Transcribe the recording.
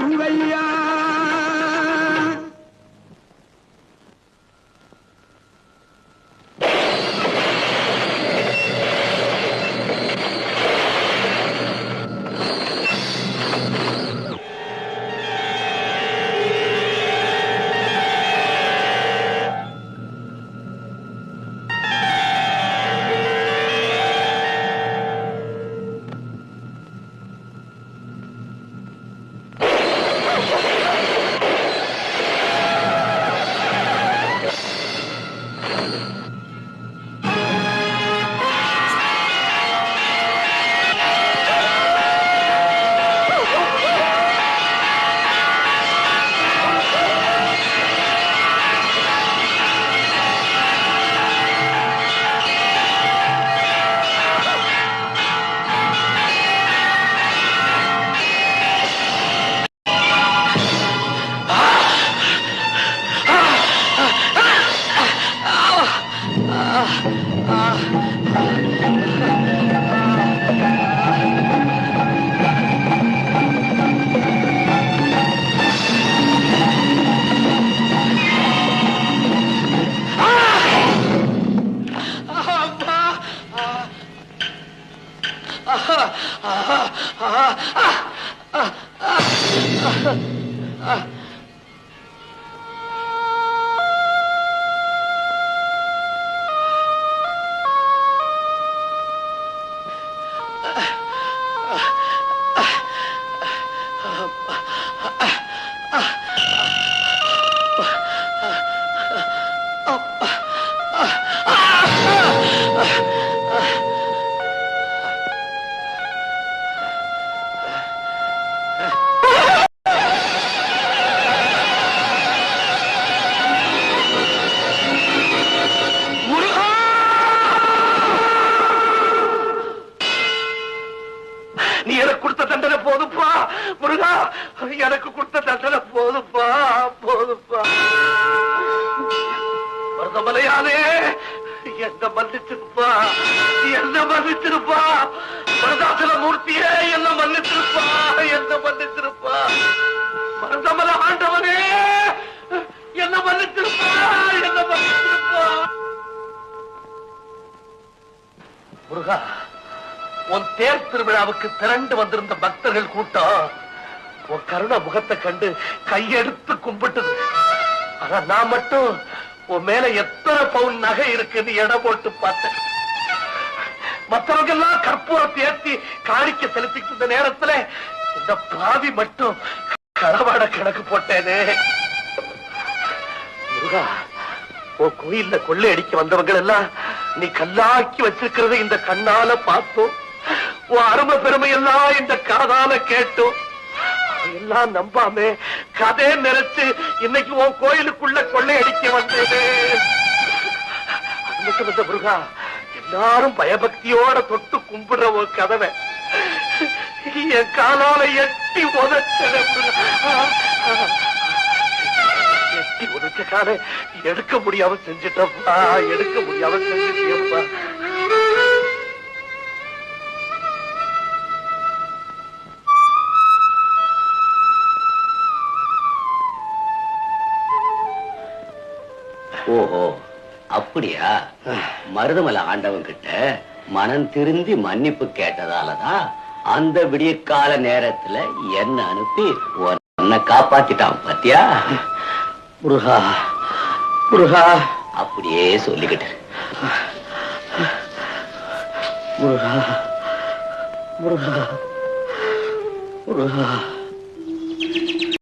உங்கையா வையா நீ எனக்கு கொடுத்த தண்டனை போதுப்பா போதுப்பா மருதமலையானே என்ன மன்னிச்சிருப்பா என்ன மன்னிச்சிருப்பா. மருதாசல மூர்த்தியே என்ன மன்னிச்சிருப்பா என்ன மன்னிச்சிருப்பா. மருதமல ஆண்டவனே என்ன மன்னிச்சிருப்பா என்ன மன்னிச்சிருப்பா. முருகா உன் தேர் திருவிழாவுக்கு திரண்டு வந்திருந்த பக்தர்கள் கூட்டம் உன் கருண முகத்தை கண்டு கையெடுத்து கும்பிட்டது. ஆனா நான் மட்டும் உன் மேல எத்தனை பவுன் நகை இருக்குன்னு இடம் போட்டு பார்த்தேன். மத்தவங்க எல்லாம் கற்பூரத்தை ஏற்றி காணிக்க செலுத்திட்டு இருந்த நேரத்துல இந்த பாவி மட்டும் களவாட கணக்கு போட்டேனே. முருகா உன் கோயில்ல கொள்ளை அடிக்க வந்தவங்க எல்லாம் நீ கல்லாக்கி வச்சிருக்கிறத இந்த கண்ணால பார்த்தோம். உன் அருமை பெருமை எல்லாம் இந்த காதால கேட்டோம். எல்லாம் நம்பாம. கதை நினைச்சு இன்னைக்கு உன் கோயிலுக்குள்ள கொள்ளை அடிக்க வந்தேனே மட்டும் முருகா எல்லாரும் பயபக்தியோட தொட்டு கும்பிடுற ஒரு கதவை. என் காலால எட்டி உதச்சத எட்டி உதச்ச காலை எடுக்க முடியாம செஞ்சிட்டப்பா எடுக்க முடியாம செஞ்சிட்டியப்பா ஓஹோ அப்படியா? மருதமலை ஆண்டவன் கிட்ட மனம் திருந்தி மன்னிப்பு கேட்டதாலதான் அந்த விடியற்கால நேரத்துல என்ன அனுப்பி உன்னை காப்பாத்திட்டான் பாத்தியா? முருகா முருகா. அப்படியே சொல்லிக்கிட்டு முருகா முருகா முருகா.